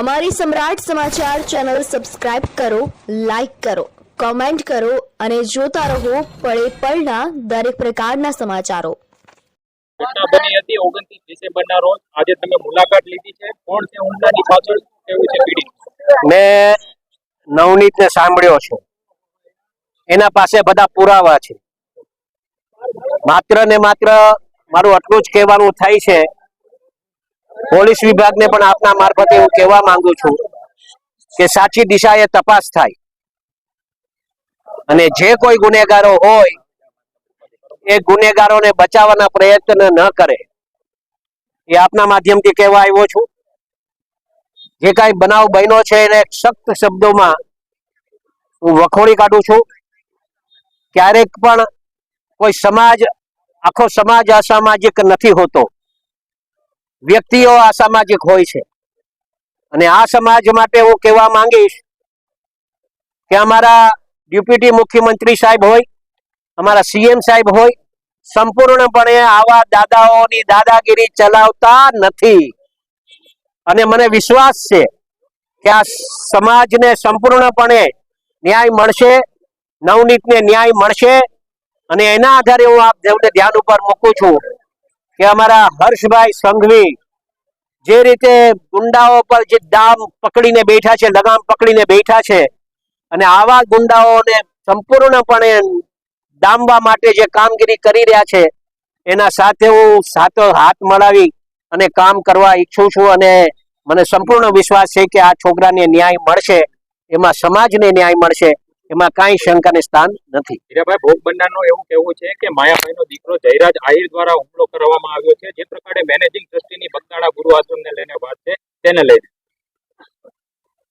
અમારી Samrat Samachar channel subscribe કરો like કરો કોમેન્ટ કરો અને જોતા રહો પળે પળના દરેક પ્રકારના સમાચારો. ઘટના બની હતી ઓગણત્રીસ ડિસેમ્બરના રોજ. આજે તમે મુલાકાત લીધી છે. કોણ છે હુમલાની પાછળ? કેવું છે પીડિત મેં નવનીતને સાંભળ્યો છે. એના પાસે બધા પુરાવા છે. માત્ર ને માત્ર મારું આટલું જ કહેવાનું થાય છે પોલીસ વિભાગને પણ આપના મારફતે હું કહેવા માંગુ છું કે સાચી દિશાએ તપાસ થાય. અને જે કોઈ ગુનેગારો હોય, એ ગુનેગારોને બચાવવાના પ્રયત્ન ન કરે. એ આપના માધ્યમથી કહેવા આવ્યો છું. જે કાંઈ બનાવ બન્યો છે એને સખ્ત શબ્દોમાં હું વખોડી કાઢું છું. ક્યારેક પણ કોઈ સમાજ, આખો સમાજ અસામાજિક નથી હોતો. વ્યક્તિઓ અસામાજિક હોય છે. અને આ સમાજ માટે હું કહેવા માંગીશ કે અમારા ડેપ્યુટી મુખ્યમંત્રી સાહેબ હોય, અમારા સીએમ સાહેબ હોય, સંપૂર્ણપણે આવા દાદાઓની દાદાગીરી ચલાવતા નથી. અને મને વિશ્વાસ છે કે આ સમાજને સંપૂર્ણપણે ન્યાય મળશે, નવનીતને ન્યાય મળશે અને એના આધારે હું આપ જેમને ધ્યાન ઉપર મૂકું છું કે અમારા હર્ષભાઈ સંઘવી જે રીતે ગુંડાઓ પર જે દામ પકડીને બેઠા છે, લગામ પકડીને બેઠા છે અને આવા ગુંડાઓને સંપૂર્ણપણે ડામવા માટે જે કામગીરી કરી રહ્યા છે, એના સાથે હું સાતો હાથ મળાવી અને કામ કરવા ઈચ્છું છું અને મને સંપૂર્ણ વિશ્વાસ છે કે આ છોકરાને ન્યાય મળશે, એમાં સમાજને ન્યાય મળશે. એમાં કાંઈ શંકાને સ્થાન નથી. હીરાભાઈ ભોગ બનનારનું એવું કહેવું છે કે માયાભાઈનો દીકરો જયરાજ આહિર દ્વારા હુમલો કરવામાં આવ્યો છે. જે પ્રકારે મેનેજિંગ ટ્રસ્ટીની બગદાણા ગુરુ આશ્રમને લઈને વાત છે તેને લઈને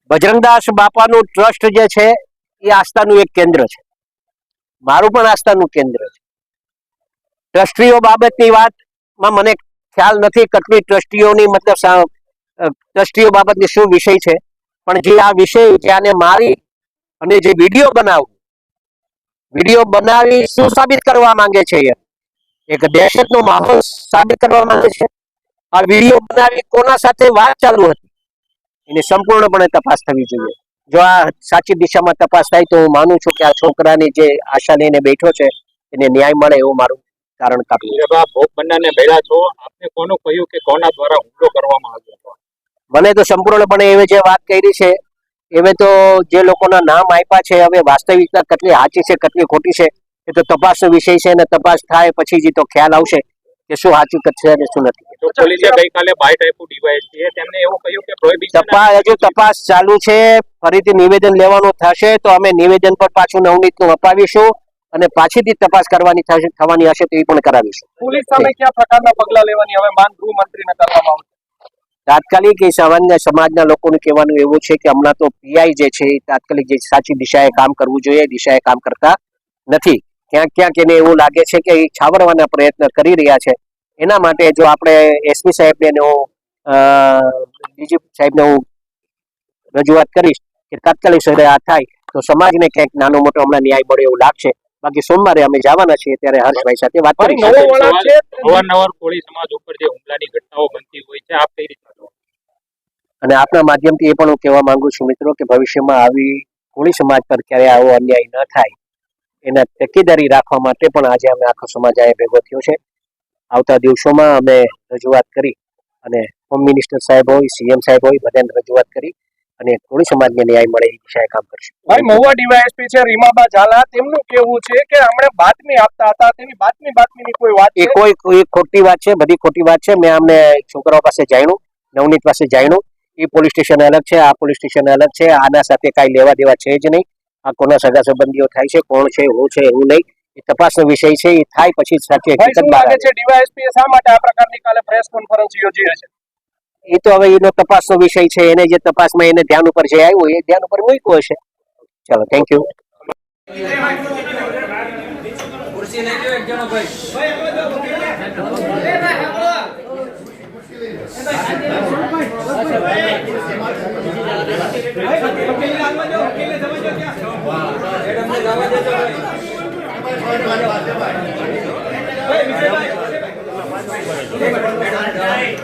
બજરંગદાસ બાપાનું ટ્રસ્ટ જે છે એ આસ્થાનું એક કેન્દ્ર છે. મારું પણ આસ્થાનું કેન્દ્ર છે. ટ્રસ્ટીઓ બાબતની વાતમાં મને ખ્યાલ નથી કેટલી ટ્રસ્ટીઓની મતલબ ટ્રસ્ટીઓ બાબતની શું વિષય છે. પણ જે આ વિષય જે આને મારી અને જે વીડિયો બનાવું વીડિયો બનાવી શું સાબિત કરવા માંગે છે એ? એક દહેશતનો માહોલ સાબિત કરવા માંગે છે? આ વીડિયો બનાવી કોના સાથે વાત ચાલુ હતી? એની સંપૂર્ણપણે તપાસ થવી જોઈએ. જો આ સાચી દિશામાં તપાસ થાય તો હું માનું છું કે આ છોકરાની જે આશા લઈને બેઠો છે એને ન્યાય મળે એવું મારું કારણ કાપ્યું ભોગ બનનારને મળ્યા છો. આપને કોનું કહ્યું કે કોના દ્વારા હુમલો કરવામાં આવ્યો હતો? મને તો સંપૂર્ણપણે એવી જે વાત કરી છે એવે તો જે લોકોના નામ આપ્યા છે હવે વાસ્તવિકતા કેટલી સાચી છે કેટલી ખોટી છે એ તો તપાસનો વિષય છે અને તપાસ થાય પછી જ તો ખ્યાલ આવશે કે શું સાચું છે અને શું નથી. પોલીસે ગઈકાલે બાઇટ આપ્યું ડીવાયએસપીએ તેમને એવું કહ્યું કે પ્રોહિબિશન તપાસ હજુ તપાસ ચાલુ છે ફરીથી નિવેદન લેવાનું થશે તો અમે નિવેદન પર પાછું નવનીતનું અપાવીશું અને પાછીથી તપાસ કરવાની થવાની હશે તો એ પણ કરાવીશું. પોલીસ સામે કયા પ્રકારના પગલા લેવાની? હવે માંગ ગૃહમંત્રીને કરવામાં આવશે. તાત્કાલિક એ સામાન્ય સમાજના લોકોનું કહેવાનું એવું છે કે હમણાં તો પીઆઈ જે છે, એ તાત્કાલિક જે સાચી દિશાએ કામ કરવું જોઈએ દિશાએ કામ કરતા નથી. ક્યાંક ક્યાંક એને એવું લાગે છે કે એ છાવરવાના પ્રયત્ન કરી રહ્યા છે. એના માટે જો આપણે એસપી સાહેબને હું ડીજી સાહેબને હું રજૂઆત કરીશ કે તાત્કાલિક સરે આ થાય તો સમાજને ક્યાંક નાનો મોટો હમણાં ન્યાય મળે એવું લાગશે. બાકી સોમવારે અમે જવાના છીએ ત્યારે હર્ષભાઈ સાથે વાત કરી અવારનવાર કોળી સમાજ ઉપર જે હુમલાની ઘટનાઓ બનતી હોય છે આપ કઈ રીતે અને આપના માધ્યમથી એ પણ હું કહેવા માંગુ છું મિત્રો કે ભવિષ્યમાં આવી કોળી સમાજ પર ક્યારે આવો અન્યાય ન થાય. એના તકેદારી રાખવા માટે પણ આજે અમે આખો સમાજ આ ભેગો થયો છે. આવતા દિવસોમાં અમે રજૂઆત કરી અને હોમ મિનિસ્ટર સાહેબ હોય સીએમ સાહેબ હોય બધાને રજૂઆત કરી અને કોળી સમાજને ન્યાય મળે એ દિશાએ કામ કરશું. ભાઈ મહુવા ડીવાયએસપી છે રીમાબા ઝાલા. તેમનું કેવું છે કે હમણે બાતમી આપતા હતા. તેની બાતમી બાતમીની કોઈ વાત એ કોઈ કોઈ ખોટી વાત છે બધી ખોટી વાત છે. મેં અમને છોકરાઓ પાસે જાણ્યું નવનીત પાસે જાણ્યું. એ પોલીસ સ્ટેશન અલગ છે આ પોલીસ સ્ટેશન અલગ છે. આના સાથે કાંઈ લેવા દેવા છે જ નહીં. આ કોના સગા સંબંધીઓ થાય છે કોણ છે હું છે હું નહીં. એ તપાસનો વિષય છે એ થાય પછી સાચી હકીકત બહાર આવે. છે ડીવાયએસપી શા માટે આ પ્રકારની કાલે પ્રેસ કોન્ફરન્સ યોજી હશે? એ તો હવે એનો તપાસનો વિષય છે, એને જે તપાસમાં એને ધ્યાન ઉપર જે આવ્યું એ ધ્યાન ઉપર મૂક્યું હશે. ચલો થેન્ક યુ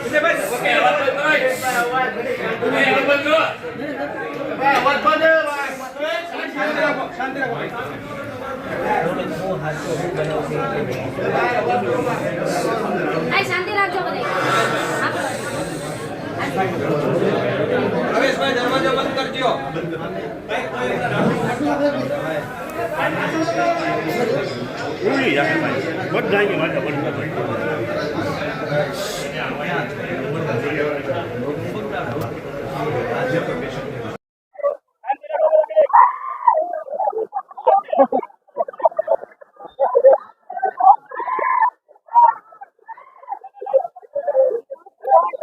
વિજયભાઈ શાંતિ રાખજો રમેશભાઈ દરવાજો બંધ કરજો. બધા માથા બંધ Yeah.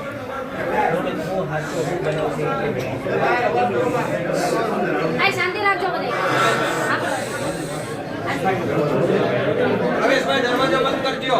શાંતિ રાખજો બધે. હરેશભાઈ દરવાજા બંધ કરજો.